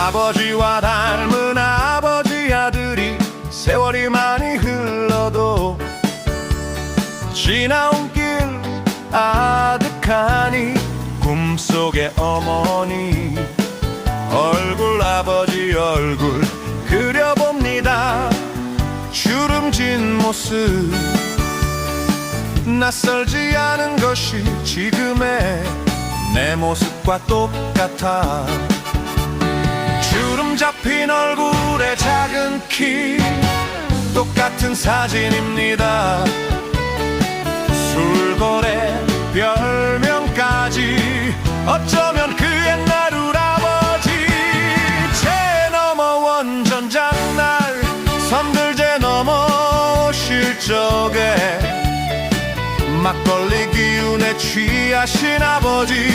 아버지와 닮은 아버지 아들이 세월이 많이 흘러도 지나온 길 아득하니 꿈속의 어머니. 얼굴 아버지 얼굴 그려봅니다. 주름진 모습. 낯설지 않은 것이 지금의 내 모습과 똑같아 잡힌 얼굴에 작은 키. 똑같은 사진입니다. 술고래 별명까지. 어쩌면 그 옛날 우아버지. 제 넘어 원전 장날. 섬들제 넘어 오실 적에 막걸리 기운에 취하신 아버지